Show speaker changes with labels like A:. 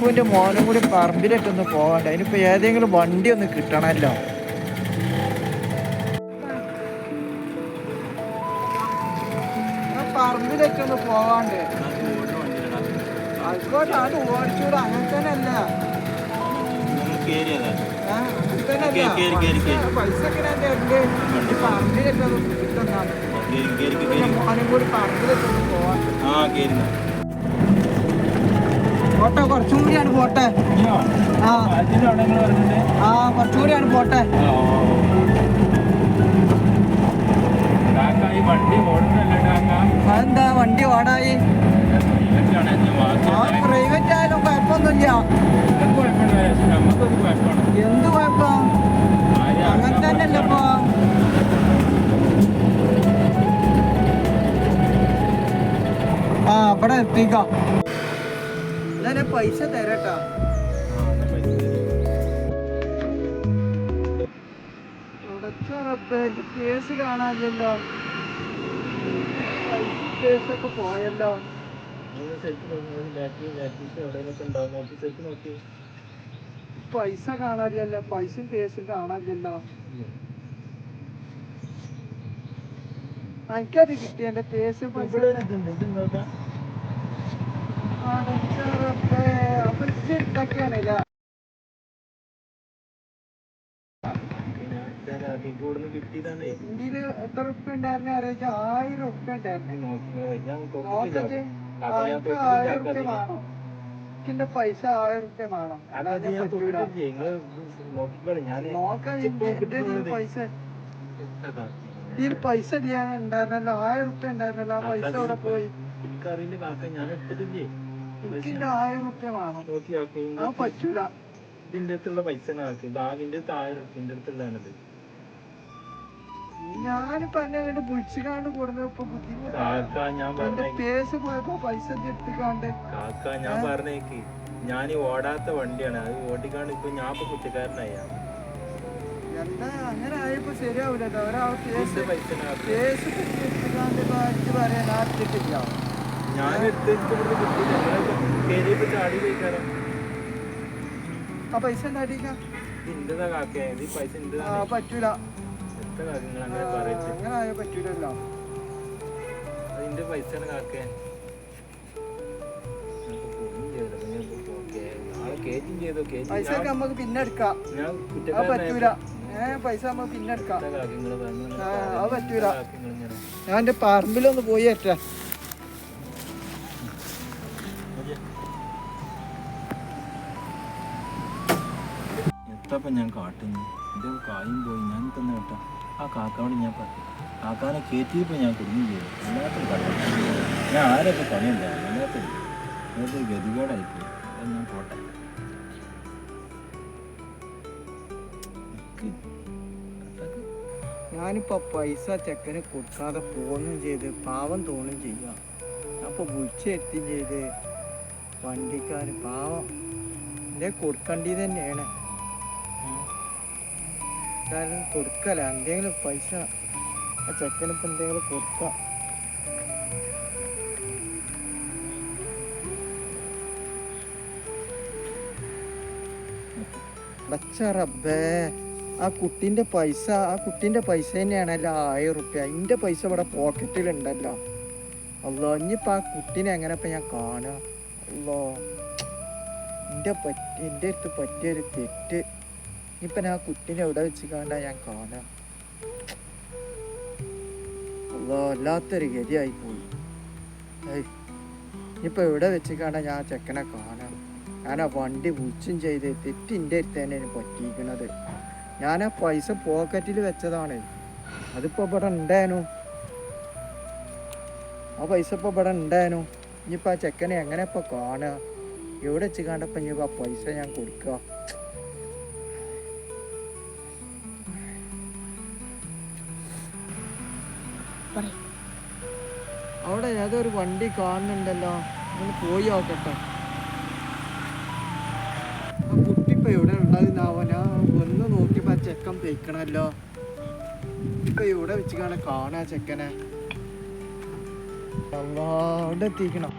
A: കാക്കുവിന്റെ മോനും കൂടി പറമ്പിലൊക്കെ ഒന്ന് പോകണ്ട അതിനിപ്പോൾ ഏതെങ്കിലും വണ്ടി ഒന്ന് കിട്ടണമല്ലോ പറമ്പിലൊക്കെ ഒന്ന് പോവാണ്ട്. ആയിക്കോട്ടെ അത് ഓടിച്ചൂടെ. പൈസ- ഈ പറമ്പിലൊക്കെ കിട്ടുന്നതാണ്. മോനും കൂടി ഒന്ന് പോവാണ്ട്. പോട്ടെ കുറച്ചും കൂടിയാണ് പോട്ടെ. ആ ആ കുറച്ചും കൂടിയാണ് പോട്ടെ അതെന്താ വണ്ടി ഓടായി ആ പ്രൈവറ്റ് ആയാലും കുഴപ്പമൊന്നുമില്ല. എന്ത് കുഴപ്പം? അങ്ങനെ തന്നെയല്ലേ ഇപ്പൊ ആ ഇവിടെ എത്തിക്കാം. ഞാൻ പൈസ തരട്ടാ. കേസ് കാണാനില്ലല്ലോ. കേസൊക്കെ പോയല്ലോ. പൈസ കാണാനില്ലല്ലോ. പൈസയും കേസും കാണാനില്ലല്ലോ. എനിക്കത് കിട്ടിയ എന്റെ കേസ് പൈസ ഇത് ഇട്ടൊക്കെയാണല്ലേ
B: കിട്ടിയതാണ്
A: ഇന്ത്യയിൽ എത്ര ഉറുപ്പ്യ ഉണ്ടായിരുന്നു? അറിയിച്ച ആയിരം ഉറുപ്പ്യ ഉണ്ടായിരുന്നു. നോക്കട്ടെ. ആയിരത്തി ആയിരം ഉറുപ്പ്യ വേണം. എനിക്കെന്റെ പൈസ ആയിരം വേണം. നോക്കാൻ എന്റെ പൈസ. പൈസ ഇല്ല ഉണ്ടായിരുന്നല്ലോ. ആയിരം ഉറുപ്പ്യ ഉണ്ടായിരുന്നല്ലോ. ആ പൈസ അവിടെ പോയി?
B: എനിക്കറിയില്ല കാക്ക. ഞാൻ എടുത്തിട്ടില്ലേ?
A: എനിക്കിന്റെ ആയിരം ഉറുപ്പ്യ വേണം. ആ പറ്റൂല.
B: ഇതിന്റെ അടുത്തുള്ള പൈസ ബാഗിന്റെ താഴെ ഇതിന്റെ അടുത്തുള്ളതാണിത്
A: ഞാനിപ്പോ എന്നെ വിളിച്ചുകാണ്ട് കൊടുത്തപ്പോ ബുദ്ധിമുട്ടാണ് പേസ് പോയപ്പോ പൈസ എടുത്തുകാണ്ട്.
B: കാക്ക ഞാൻ പറഞ്ഞേക്ക്. ഞാൻ ഓടാത്ത വണ്ടിയാണ്. അത് ഓടിക്കാണ്ട് ഇപ്പൊ ഞാൻ ഇപ്പൊ കുറ്റക്കാരനായ.
A: എന്താ അങ്ങനെ ആയപ്പോ ശരിയാവൂലല്ലോ ഒരാൾ കേസ്
B: ഇതിന്റെ പൈസ കാക്ക
A: കേസ് എടുത്തുകാണ്ട് പറയാൻ ആർത്തിട്ടില്ല ആ പൈസ
B: പൈസ
A: ആ പറ്റൂല.
B: അങ്ങനെ
A: ആയ പറ്റൂലല്ലോ.
B: അതിന്റെ പൈസയാണ് കാക്ക.
A: പൈസ നമുക്ക് പിന്നെ എടുക്കാം.
B: ഞാൻ
A: അത് പറ്റൂല. ഏ പൈസ നമുക്ക് പിന്നെ എടുക്കാം. അത് പറ്റൂല. ഞാൻ എന്റെ പറമ്പിലൊന്ന് പോയി ഏറ്റാ
B: എത്തപ്പ ഞാൻ കാട്ടുന്നു. എന്റെ കായും പോയി? ഞാൻ തന്നെ കേട്ടോ. ആ കാക്കാവിടെ ഞാൻ പറഞ്ഞു കാക്കാനെ കയറ്റിയപ്പോൾ ഞാൻ കുടുങ്ങി ചെയ്തു. എല്ലാത്തിനും കട ഞാൻ ആരൊക്കെ പണിയില്ല എല്ലാത്തിനും വല്ലാത്തൊരു ഗതികേടായിപ്പോയി. അത് ഞാൻ പോട്ടെ.
A: ഞാനിപ്പോ പൈസ ചെക്കന് കൊടുക്കാതെ പോന്നും ചെയ്ത് പാവം തോന്നും ചെയ്യാം. അപ്പൊ വിളിച്ചെത്തി ചെയ്ത് വണ്ടിക്കാർ പാവം. എന്തേ കൊടുക്കണ്ടി തന്നെയാണ്. എന്തായാലും കൊടുക്കല എന്തെങ്കിലും പൈസ ആ ചെക്കനിപ്പോ എന്തെങ്കിലും കൊടുക്കാം. ബച്ചറബേ ആ കുട്ടീന്റെ പൈസ ആ കുട്ടീന്റെ പൈസ തന്നെയാണല്ലോ ആയിരം റുപ്യ. എന്റെ പൈസ ഇവിടെ പോക്കറ്റിലുണ്ടല്ലോ. അല്ലോ ഇനിയിപ്പോൾ ആ കുട്ടീനെ എങ്ങനെ ഇപ്പം ഞാൻ കാണുക? അല്ലോ എന്റെ പറ്റി എന്റെ അടുത്ത് പറ്റിയൊരു തെറ്റ്. ഇനിയിപ്പം ഞാൻ കുട്ടീനെ എവിടെ വെച്ച് കാണാ ഞാൻ കാണാം. വല്ലാത്തൊരു ഗതിയായി പോയി. ഏയ് ഇനിയിപ്പോൾ എവിടെ വെച്ച് കാണാൻ ഞാൻ ചെക്കനെ കാണാം. ഞാൻ ആ വണ്ടി വിളിച്ചും ചെയ്ത് തെറ്റ് എന്റെ അടുത്ത് തന്നെയാണ് പറ്റിയിരിക്കണത്. ഞാൻ ആ പൈസ പോക്കറ്റിൽ വെച്ചതാണ്. അതിപ്പോൾ ഇവിടെ ഉണ്ടായിരുന്നു ആ പൈസ ഇപ്പോൾ ഇവിടെ ഉണ്ടായിരുന്നു ഇനിയിപ്പോൾ ആ ചെക്കനെ എങ്ങനെ ഇപ്പോൾ കാണുക എവിടെ വെച്ച് കണ്ടപ്പോൾ ഇനിയിപ്പോൾ ആ പൈസ ഞാൻ കൊടുക്കുക. അവിടെ ഏതൊരു വണ്ടി കാണുന്നുണ്ടല്ലോ ഒന്ന് പോയി നോക്കട്ടെ. ആ കുട്ടി ഇപ്പൊ എവിടെ ഉള്ളതെന്നാവോ ഞാൻ ഒന്ന് നോക്കിയപ്പോ ആ ചെക്കൻ പെയ്ക്കണല്ലോ ഇപ്പൊ ഇവിടെ വെച്ച് കാണാൻ കാണാ ചെക്കനെ? അവിടെ എത്തിക്കണം